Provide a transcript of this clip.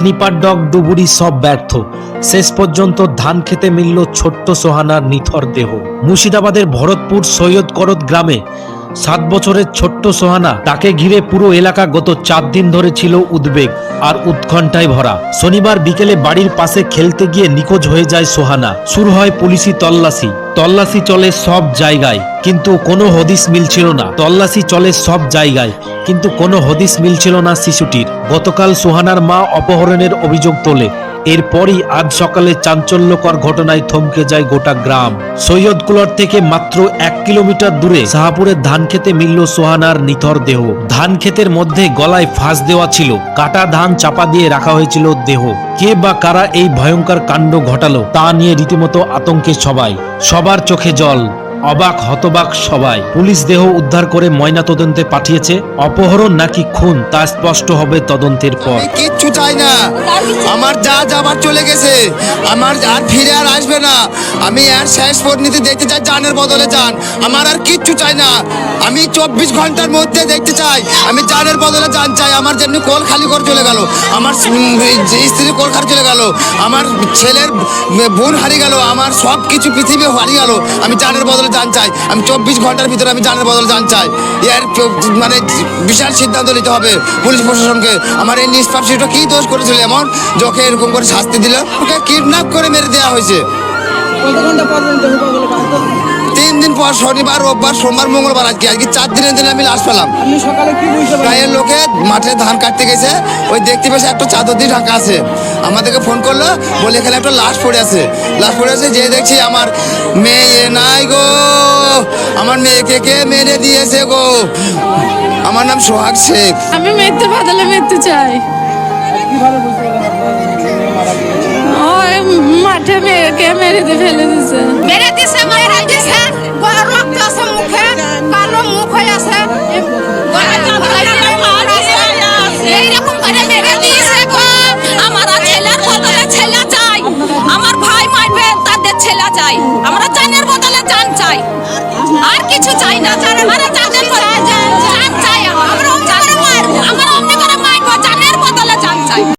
Sniffer dog ডুবুরি সব ব্যর্থ। শেষ পর্যন্ত ধান খেতে মিলল ছোট্ট সোহানার নিথর দেহ। মুর্শিদাবাদের ভরতপুর সৈয়দ করত গ্রামে সাত বছরের ছোট্ট সোহানা তাকে ঘিরে পুরো এলাকা গত চার দিন ধরে ছিল উদ্বেগ আর উৎকণ্ঠায় ভরা। শনিবার বিকেলে বাড়ির পাশে খেলতে গিয়ে নিখোঁজ হয়ে যায় সোহানা। শুরু হয় পুলিশি তল্লাশি। তল্লাশি চলে সব জায়গায়, কিন্তু কোনো হদিস মিলছিল না। তল্লাশি চলে সব জায়গায়, কিন্তু কোনো হদিস মিলছিল না শিশুটির। গতকাল সোহানার মা অপহরণের অভিযোগ তোলে। এরপরই আজ সকালে চাঞ্চল্যকর ঘটনায় থমকে যায় গোটা গ্রাম। সৈয়দকুলর থেকে মাত্র এক কিলোমিটার দূরে শাহাপুরের ধান খেতে মিলল সোহানার নিথর দেহ। ধান ক্ষেতের মধ্যে গলায় ফাঁস দেওয়া ছিল। কাটা ধান চাপা দিয়ে রাখা হয়েছিল দেহ। কে বা কারা এই ভয়ঙ্কর কাণ্ড ঘটালো তা নিয়ে রীতিমতো আতঙ্কে সবাই। সবার চোখে জল। অবাক, হতবাক সবাই। পুলিশ দেহ উদ্ধার করে ময়না তদন্তে পাঠিয়েছে। অপহরণ নাকি খুন, তা স্পষ্ট হবে তদন্তের পর। কিচ্ছু চাই না। আমার যা যাবার চলে গেছে। আমার আর ফিরে আর আসবে না। আমি আর শেষ পরিণতি দেখতে চাই, জানের বদলে যান। আমার আর কিচ্ছু চাই না। আমি চব্বিশ ঘণ্টার মধ্যে দেখতে চাই। আমি জানের বদলে জান চাই। আমার যেমনি কোল খালি করে চলে গেল। আমার স্ত্রী কোল খালি চলে গেল। আমার ছেলের বোন হারিয়ে গেল। আমার সব কিছু পৃথিবী হারিয়ে গেল। আমি জানের বদলে জান চাই। আমি চব্বিশ ঘণ্টার ভিতরে আমি জানের বদলে জান চাই। এর মানে বিশাল সিদ্ধান্ত নিতে হবে পুলিশ প্রশাসনকে। আমার এই নিষ্পাপ শিশুটা কি দোষ করেছিল এমন? যে ওকে এরকম করে শাস্তি দিল ওকে কিডন্যাপ করে মেরে দেওয়া হয়েছে? তিন দিন পর শনিবার রোববার সোমবার মঙ্গলবার আজকে আজকে চার দিনের দিনে আমি লাশ পেলাম। গায়ের লোকে মাঠে ধান কাটতে গেছে ওই দেখতে পেয়েছে একটা চাদর দিয়ে ঢাকা আছে। আমাদেরকে ফোন করল বলে এখানে একটা লাশ পড়ে আছে। লাশ পড়ে আছে যে দেখছি আমার মেয়ে নাই গো। আমার মেয়েকে কে মেরে দিয়েছে গো? আমার নাম সোহাগ শেখ। আমি মৃত্যু বদলে মৃত্যু চাই। মাঠে মেয়েকে মেরে দিয়ে ফেলে দিছে। মেরে দিছে মেরে দিছে ছেলে চাই। আমরা চানের বদলে চান চাই। আর কিছু চাই না যারা মারা